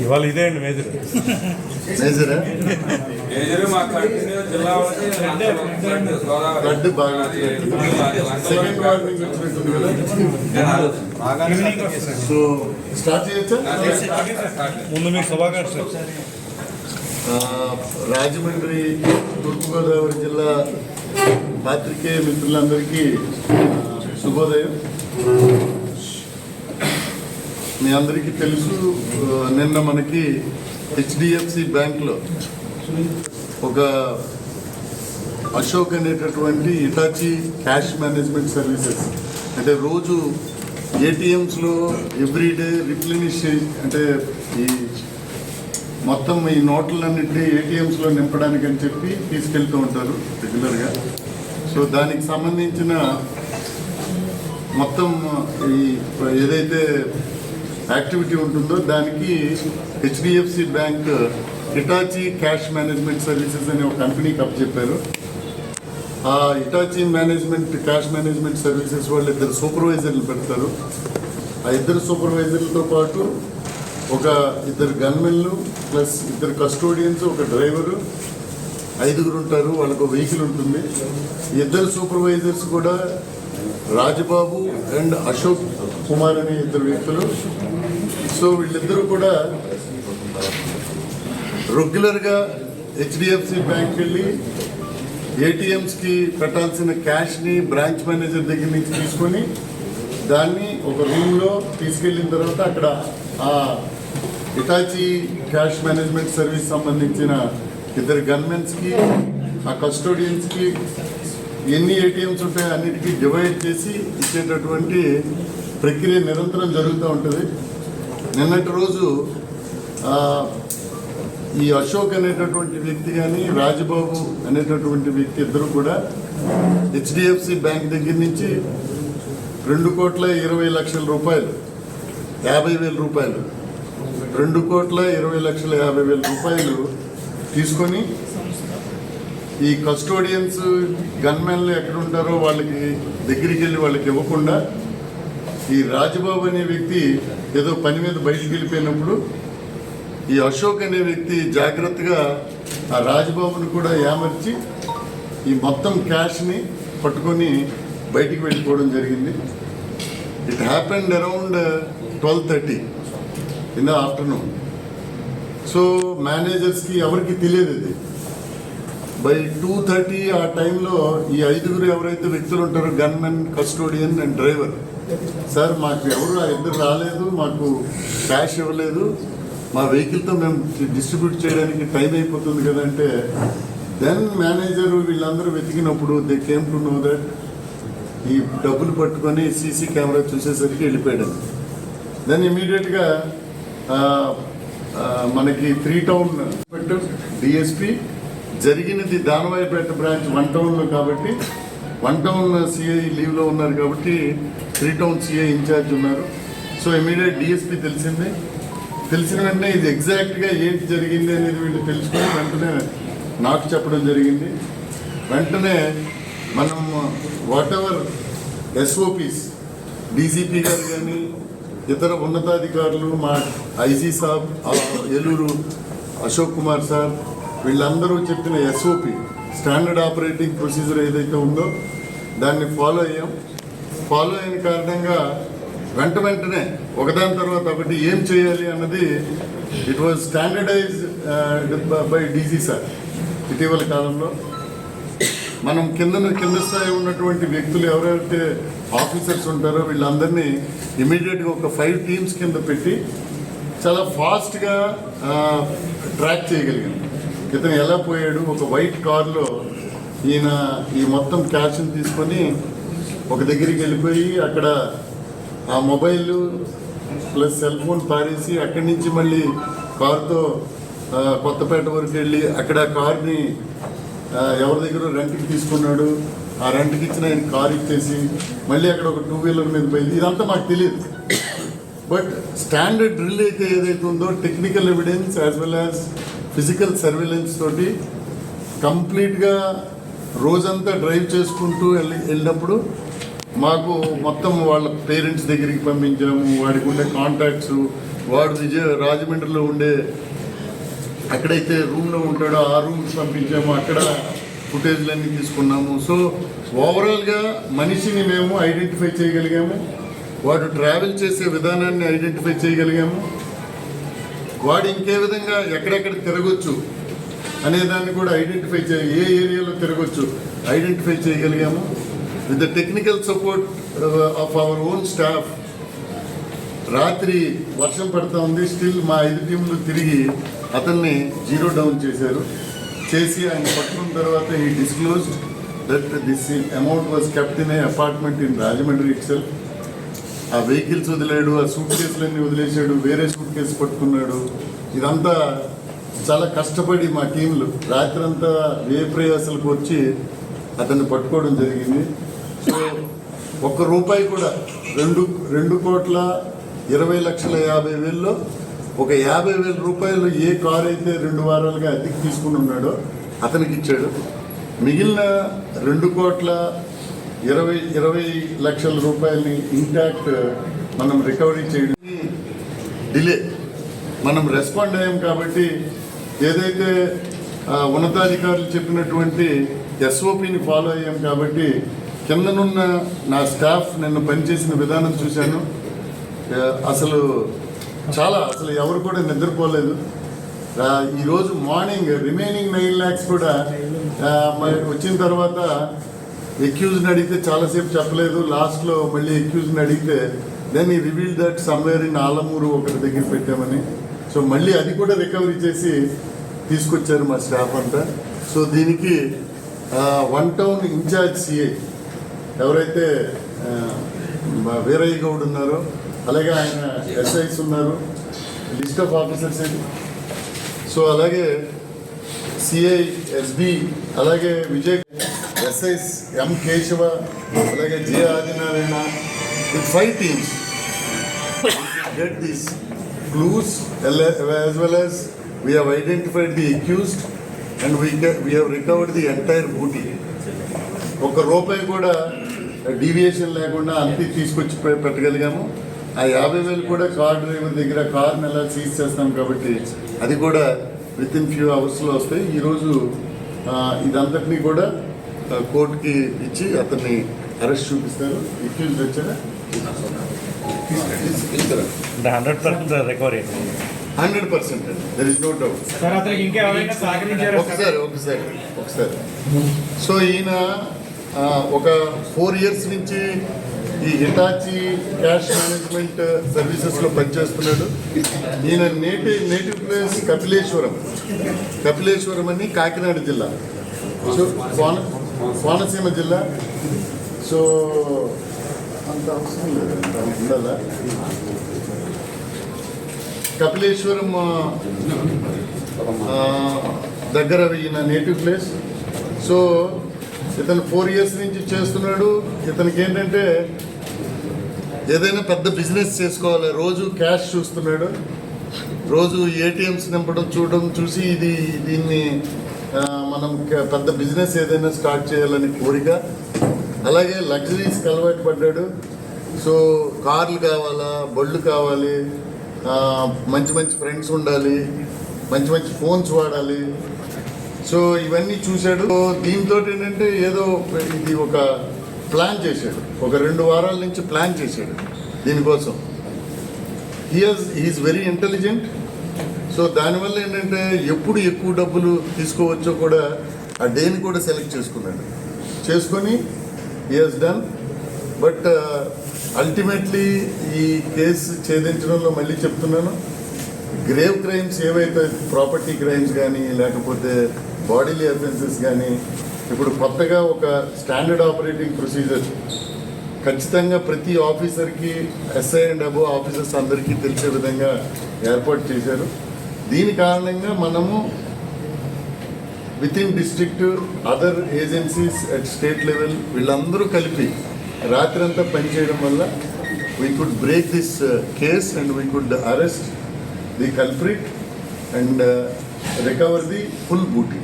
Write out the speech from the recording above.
ఇవాళ ఇదే అండి మేజర్. మేజరా ఏజరు మా కంటిన్యూ జిల్లా బాగా. సెకండ్ వార్నింగ్ సో స్టార్ట్ చేయొచ్చా? ముందు మీకు శుభాకాంక్షలు. ఆ, రాజమండ్రి తూర్పుగోదావరి జిల్లా పాత్రికేయ మిత్రులందరికీ శుభోదయం. మీ అందరికీ తెలుసు నిన్న మనకి హెచ్డిఎఫ్సి బ్యాంక్లో ఒక అశోక్ అనేటటువంటి ఇటాచి క్యాష్ మేనేజ్మెంట్ సర్వీసెస్. అంటే రోజు ఏటీఎంస్లో ఎవ్రీడే రిప్లినిష్ అంటే ఈ మొత్తం ఈ నోట్లన్నింటినీ ఏటీఎంస్లో నింపడానికి అని చెప్పి తీసుకెళ్తూ ఉంటారు రెగ్యులర్గా. సో దానికి సంబంధించిన మొత్తం ఈ ఏదైతే యాక్టివిటీ ఉంటుందో దానికి HDFC bank Hitachi cash management services అనే ఒక కంపెనీకి అప్పచెప్పారు ఆ Hitachi management cash management services వాళ్ళు ఇద్దరు సూపర్వైజర్లు పెడతారు. ఆ ఇద్దరు సూపర్వైజర్లతో పాటు ఒక ఇద్దరు గన్మెన్లు ప్లస్ ఇద్దరు కస్టోడియన్స్ ఒక డ్రైవరు ఐదుగురు ఉంటారు వాళ్ళకు వెహికల్ ఉంటుంది. ఇద్దరు సూపర్వైజర్స్ కూడా రాజబాబు అండ్ అశోక్ కుమార్ అనే ఇద్దరు వ్యక్తులు. సో వీళ్ళిద్దరూ కూడా రెగ్యులర్గా హెచ్డిఎఫ్సి బ్యాంక్ వెళ్ళి ఏటీఎంస్కి పెట్టాల్సిన క్యాష్ని బ్రాంచ్ మేనేజర్ దగ్గర నుంచి తీసుకొని దాన్ని ఒక రూమ్లో తీసుకెళ్ళిన తర్వాత అక్కడ ఆ ఇటాచి క్యాష్ మేనేజ్మెంట్ సర్వీస్ సంబంధించిన ఇద్దరు గన్మెన్స్కి ఆ కస్టోడియన్స్కి ఎన్ని ఏటీఎంస్ ఉంటాయో అన్నిటికీ డివైడ్ చేసి ఇచ్చేటటువంటి ప్రక్రియ నిరంతరం జరుగుతూ ఉంటుంది. నిన్నటి రోజు ఈ అశోక్ అనేటటువంటి వ్యక్తి కానీ రాజబాబు అనేటటువంటి వ్యక్తి ఇద్దరు కూడా హెచ్డిఎఫ్సి బ్యాంక్ దగ్గర నుంచి రెండు కోట్ల ఇరవై లక్షల రూపాయలు యాభై వేల రూపాయలు రెండు కోట్ల ఇరవై లక్షల యాభై వేల రూపాయలు తీసుకొని ఈ కస్టోడియన్స్ గన్మెన్లు ఎక్కడ ఉంటారో వాళ్ళకి దగ్గరికి వెళ్ళి వాళ్ళకి ఇవ్వకుండా ఈ రాజబాబు అనే వ్యక్తి ఏదో పని మీద బయటికి వెళ్ళిపోయినప్పుడు ఈ అశోక్ అనే వ్యక్తి జాగ్రత్తగా ఆ రాజబాబుని కూడా ఏమర్చి ఈ మొత్తం క్యాష్ని పట్టుకొని బయటికి వెళ్ళిపోవడం జరిగింది. It happened around twelve thirty in the afternoon. So మేనేజర్స్కి ఎవరికి తెలియదు ఇది. బై టూ థర్టీ ఆ టైంలో ఈ ఐదుగురు ఎవరైతే వ్యక్తులు ఉంటారో gunmen custodian and driver sir మాకు ఎవరు ఆ ఇద్దరు రాలేదు మాకు క్యాష్ ఇవ్వలేదు. మా వెహికల్తో మేము డిస్ట్రిబ్యూట్ చేయడానికి టైం అయిపోతుంది కదంటే దెన్ మేనేజర్ వీళ్ళందరూ వెతికినప్పుడు they came to know that ఈ డబ్బులు పట్టుకొని సీసీ కెమెరా చూసేసరికి వెళ్ళిపోయాడు దెన్ ఇమీడియట్గా మనకి త్రీ టౌన్ డిఎస్పి జరిగినది దానవాయిపేట బ్రాంచ్ వన్ టౌన్లో కాబట్టి వన్ టౌన్ సిఐ లీవ్లో ఉన్నారు కాబట్టి త్రీ టౌన్ సిఐ ఇన్ఛార్జ్ ఉన్నారు. సో ఇమీడియట్ డిఎస్పి తెలిసింది. తెలిసిన వెంటనే ఇది ఎగ్జాక్ట్గా ఏంటి జరిగింది అనేది వీళ్ళు తెలుసుకొని వెంటనే నాకు చెప్పడం జరిగింది. వెంటనే మనం వాట్ ఎవర్ ఎస్ఓపిస్ డీజీపీ గారు కానీ ఇతర ఉన్నతాధికారులు మా ఐజీ సాబ్ ఏలూరు అశోక్ కుమార్ సార్ వీళ్ళందరూ చెప్పిన ఎస్ఓపి స్టాండర్డ్ ఆపరేటింగ్ ప్రొసీజర్ ఏదైతే ఉందో దాన్ని ఫాలో అయ్యాం. ఫాలో అయిన కారణంగా వెంట వెంటనే ఒకదాని తర్వాత ఒకటి ఏం చేయాలి అన్నది it was standardize by DG sir ఇటీవల కాలంలో. మనం కింద కింద స్థాయి ఉన్నటువంటి వ్యక్తులు ఎవరైతే ఆఫీసర్స్ ఉంటారో వీళ్ళందరినీ ఇమీడియట్గా ఒక ఫైవ్ టీమ్స్ కింద పెట్టి చాలా ఫాస్ట్గా ట్రాక్ చేయగలిగాం. ఇతను ఎలా పోయాడు ఒక వైట్ కార్లో ఈయన ఈ మొత్తం క్యాష్ని తీసుకొని ఒక దగ్గరికి వెళ్ళిపోయి అక్కడ ఆ మొబైల్ ప్లస్ సెల్ ఫోన్ పారేసి అక్కడి నుంచి మళ్ళీ కారుతో కొత్తపేట వరకు వెళ్ళి అక్కడ కార్ని ఎవరి దగ్గర రెంట్కి తీసుకున్నాడు? ఆ రెంట్కి ఇచ్చిన ఆయన కార్ ఇచ్చేసి మళ్ళీ అక్కడ ఒక టూ వీలర్ మీద పోయింది ఇదంతా మాకు తెలియదు. బట్ స్టాండర్డ్ డ్రిల్ అయితే ఏదైతే ఉందో technical evidence as well as physical surveillance తోటి కంప్లీట్గా రోజంతా డ్రైవ్ చేసుకుంటూ వెళ్ళి వెళ్ళినప్పుడు మాకు మొత్తం వాళ్ళ పేరెంట్స్ దగ్గరికి పంపించాము. వాడికి ఉండే కాంటాక్ట్స్ వాడు విజయ రాజమండ్రిలో ఉండే ఎక్కడైతే రూమ్లో ఉంటాడో ఆ రూమ్స్ పంపించాము. అక్కడ ఫుటేజ్లన్నీ తీసుకున్నాము. సో ఓవరాల్గా మనిషిని మేము ఐడెంటిఫై చేయగలిగాము. వాడు ట్రావెల్ చేసే విధానాన్ని ఐడెంటిఫై చేయగలిగాము. వాడు ఇంకే విధంగా ఎక్కడెక్కడ తిరగొచ్చు అనే దాన్ని కూడా ఐడెంటిఫై చే ఏ ఏరియాలో తిరగొచ్చు identify చేయగలిగాము. With the technical support of our own staff రాత్రి వర్షం పడుతూ ఉంది. స్టిల్ మా ఐదు టీంలు తిరిగి అతన్ని జీరో డౌన్ చేశారు. చేసి ఆయన పట్టుకున్న తర్వాత ఈ disclosed that this amount was kept in a apartment in Rajahmundry itself ఆ వెహికల్స్ వదిలాడు ఆ సూట్ కేసులన్నీ వదిలేశాడు వేరే సూట్ కేసు పట్టుకున్నాడు. ఇదంతా చాలా కష్టపడి మా టీంలు రాత్రంతా ఏ ప్రయాసాలకు వచ్చి అతన్ని పట్టుకోవడం జరిగింది. సో ఒక్క రూపాయి కూడా రెండు రెండు కోట్ల ఇరవై లక్షల యాభై వేల్లో ఒక యాభై వేల రూపాయలు ఏ కారు అయితే రెండు వారాలుగా అద్దెకి తీసుకుని ఉన్నాడో అతనికి ఇచ్చాడు. మిగిలిన రెండు కోట్ల ఇరవై ఇరవై లక్షల రూపాయలని ఇంటాక్ట్ మనం రికవరీ చేయడం డిలే. మనం రెస్పాండ్ అయ్యాం కాబట్టి ఏదైతే ఉన్నతాధికారులు చెప్పినటువంటి ఎస్ఓపిని ఫాలో అయ్యాం కాబట్టి కిందనున్న నా స్టాఫ్ నిన్న పనిచేసిన విధానం చూశాను. అసలు చాలా అసలు ఎవరు కూడా నిద్రపోలేదు. ఈరోజు మార్నింగ్ రిమైనింగ్ నైన్ ల్యాక్స్ కూడా వచ్చిన తర్వాత ఎక్యూజ్ని అడిగితే చాలాసేపు చెప్పలేదు. లాస్ట్లో మళ్ళీ ఎక్యూజ్ని అడిగితే దెన్ ఈ reveal that somewhere in Alamuru ఒకటి దగ్గర పెట్టామని. సో మళ్ళీ అది కూడా రికవరీ చేసి తీసుకొచ్చారు మా స్టాఫ్ అంతా. సో దీనికి వన్ టౌన్ ఇన్ఛార్జ్ సిఐ ఎవరైతే వీరయ్య గౌడ్ ఉన్నారో అలాగే ఆయన ఎస్ఐస్ ఉన్నారు. లిస్ట్ ఆఫ్ ఆఫీసర్స్ ఏంటి సో అలాగే సిఐ ఎస్బి అలాగే విజయ్ ఎస్ఐస్ ఎం కేశవ అలాగే J Adinarayana with five teams get these clues as well as we have identified the accused and we we have recovered the entire booty ఒక రూపాయి కూడా deviation లేకుండా అంతే తీసుకొచ్చి పెట్టగలిగాము. ఆ యాభై వేలు కూడా కార్ డ్రైవర్ దగ్గర కార్ని ఎలా సీజ్ చేస్తాం కాబట్టి అది కూడా విత్ ఇన్ ఫ్యూ అవర్స్లో వస్తాయి ఈరోజు ఆ, ఇదంతటినీ కూడా కోర్టుకి ఇచ్చి అతన్ని అరెస్ట్ చూపిస్తారు. ఎక్యూజ్ వచ్చారా? అంటే hundred percent recovery hundred percent there is no doubt sir అతనికి ఇంకా ఎవరైనా సహకరించారా సార్? ఒకసారి ఒకసారి ఒకసారి. సో ఈయన ఆ, ఒక ఫోర్ ఇయర్స్ నుంచి ఈ హిటాచి క్యాష్ మేనేజ్మెంట్ సర్వీసెస్లో పనిచేస్తున్నాడు. ఈయన నేటి నేటివ్ ప్లేస్ కపిలేశ్వరం. కపిలేశ్వరం అని కాకినాడ జిల్లా. సో కోన కోనసీమ జిల్లా. సో అంత అవసరం లేదు ఉండాలా? కపిలేశ్వరం దగ్గర ఈయన నేటివ్ ప్లేస్. సో ఇతను ఫోర్ ఇయర్స్ నుంచి చేస్తున్నాడు. ఇతనికి ఏంటంటే ఏదైనా పెద్ద బిజినెస్ చేసుకోవాలి. రోజు క్యాష్ చూస్తున్నాడు. రోజు ఏటీఎంస్ నింపడం చూడడం చూసి ఇది దీన్ని మనం పెద్ద బిజినెస్ ఏదైనా స్టార్ట్ చేయాలని కోరిక. అలాగే లగ్జరీస్కి అలవాటు పడ్డాడు. సో కార్లు కావాలా బళ్ళు కావాలి మంచి మంచి ఫ్రెండ్స్ ఉండాలి మంచి మంచి ఫోన్స్ వాడాలి. సో ఇవన్నీ చూశాడు. దీంతో ఏంటంటే ఏదో ఇది ఒక ప్లాన్ చేశాడు. ఒక రెండు వారాల నుంచి ప్లాన్ చేశాడు దీనికోసం. Here's he is very intelligent so దానివల్ల ఏంటంటే ఎప్పుడు ఎక్కువ డబ్బులు తీసుకోవచ్చో కూడా ఆ డేని కూడా సెలెక్ట్ చేసుకున్నాడు. చేసుకొని హీ డన్ బట్ అల్టిమేట్లీ ఈ కేసు ఛేదించడంలో మళ్ళీ చెప్తున్నాను. గ్రేవ్ క్రైమ్స్ ఏవైతే ప్రాపర్టీ క్రైమ్స్ కానీ లేకపోతే బాడీలీ అఫెన్సెస్ కానీ ఇప్పుడు కొత్తగా ఒక స్టాండర్డ్ ఆపరేటింగ్ ప్రొసీజర్ ఖచ్చితంగా ప్రతి ఆఫీసర్కి ఎస్ఐ అండ్ అబో ఆఫీసర్స్ అందరికీ తెలిసే విధంగా ఏర్పాటు చేశారు. దీని కారణంగా మనము with in district other agencies at state level వీళ్ళందరూ కలిపి రాత్రంతా పనిచేయడం వల్ల we could break this case and we could arrest the culprit and recover the full booty